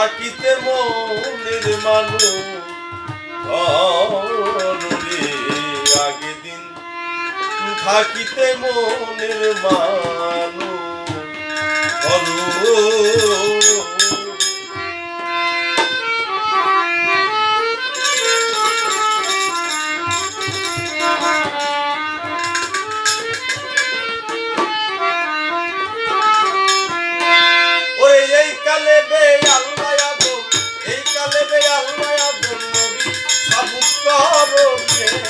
থাকিতে মনের মানুষ। আগে দিন থাকিতে মনের মান Thank you.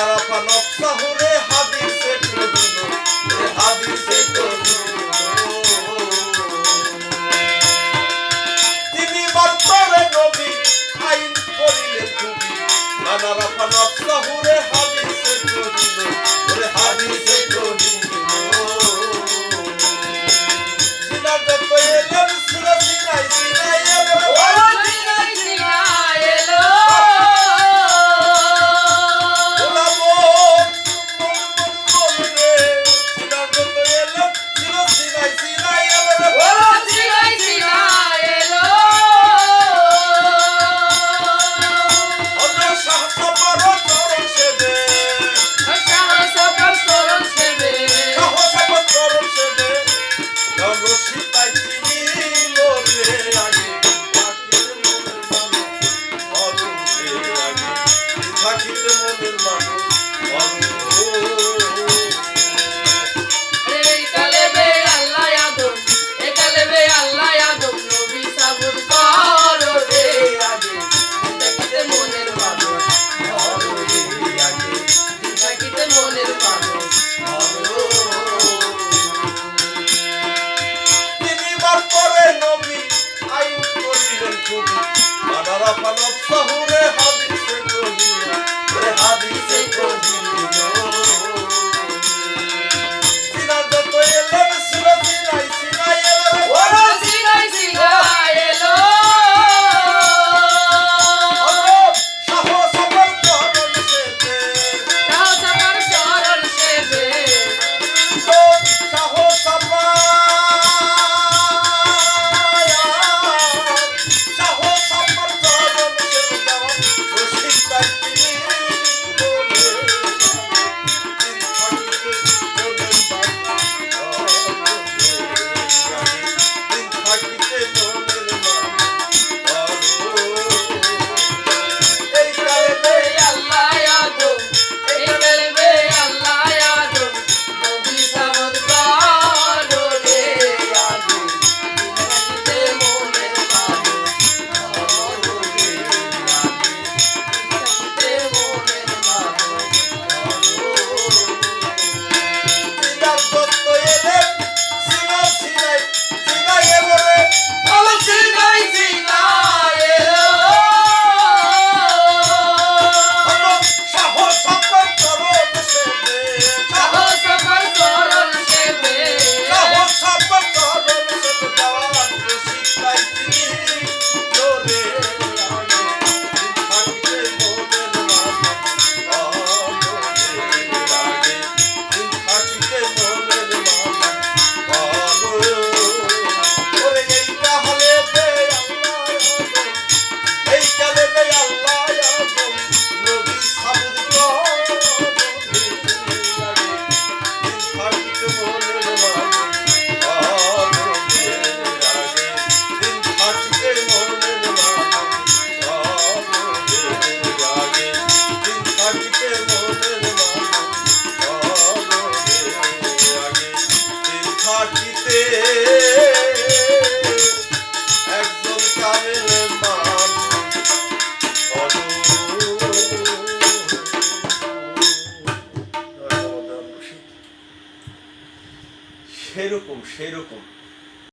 আরাফা নফসাহু রে হাদিসে কহিনু রে হাদিসে কহিনু তিনি মাত্রে নবী, আইন করিলে তুমি মান আরাফা নফসাহু রে হাদিসে কহিনু রে হাদিসে কহিনু জিনা যত এলেন, সুরা সিনাই সিনাই এলেন। palma pra.